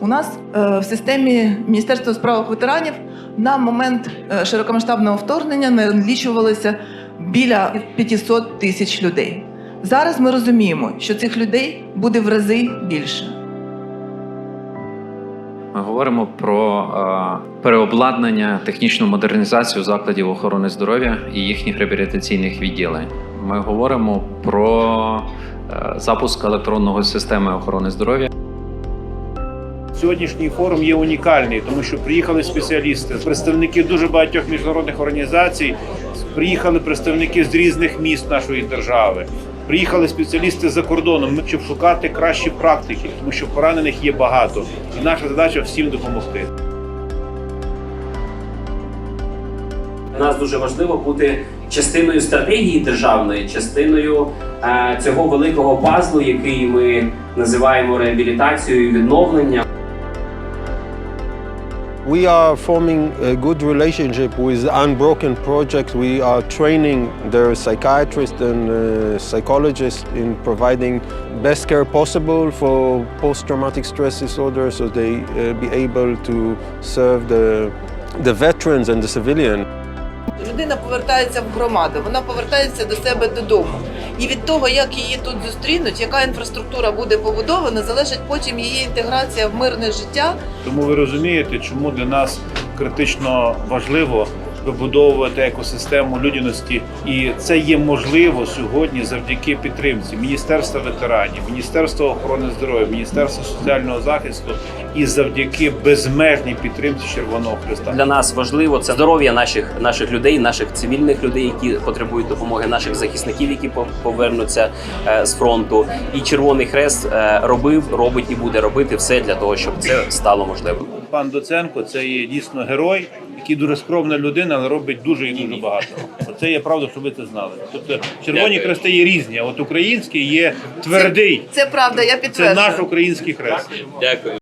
У нас е, в системі Міністерства у ветеранів на момент е, широкомасштабного вторгнення налічувалося біля 500 тисяч людей. Зараз ми розуміємо, що цих людей буде в рази більше. Ми говоримо про е, переобладнання, технічну модернізацію закладів охорони здоров'я і їхніх реабілітаційних відділень. Ми говоримо про запуск електронної системи охорони здоров'я. Сьогоднішній форум є унікальний, тому що приїхали спеціалісти, представники дуже багатьох міжнародних організацій, приїхали представники з різних міст нашої держави. Приїхали спеціалісти за кордоном, щоб шукати кращі практики, тому що поранених є багато, і наша задача всім допомогти. Нас дуже важливо бути частиною стратегії державної, частиною е, цього великого пазлу, який ми називаємо реабілітацією і відновленням. We are forming a good relationship with Unbroken Project. We are training their psychiatrists and uh, psychologists in providing best care possible for post-traumatic stress disorder so they uh, be able to serve the, the veterans and the civilian. Людина повертається в громаду, вона повертається до себе додому. І від того, як її тут зустрінуть, яка інфраструктура буде побудована, залежить потім її інтеграція в мирне життя. Тому ви розумієте, чому для нас критично важливо вибудовувати екосистему людяності, і це є можливо сьогодні завдяки підтримці Міністерства ветеранів, Міністерства охорони здоров'я, Міністерства соціального захисту і завдяки безмежній підтримці Червоного Христа. Для нас важливо це здоров'я наших наших людей, наших цивільних людей, які потребують допомоги, наших захисників, які по- повернуться е, з фронту. І Червоний Хрест е, робив, робить і буде робити все для того, щоб це стало можливим. Пан Доценко це є дійсно герой, який дуже скромна людина, але робить дуже і дуже багато. Це є правда, щоб ви це знали. Тобто червоні Дякую. хрести є різні, а от український є твердий. Це правда, я Це наш український хрест. Дякую.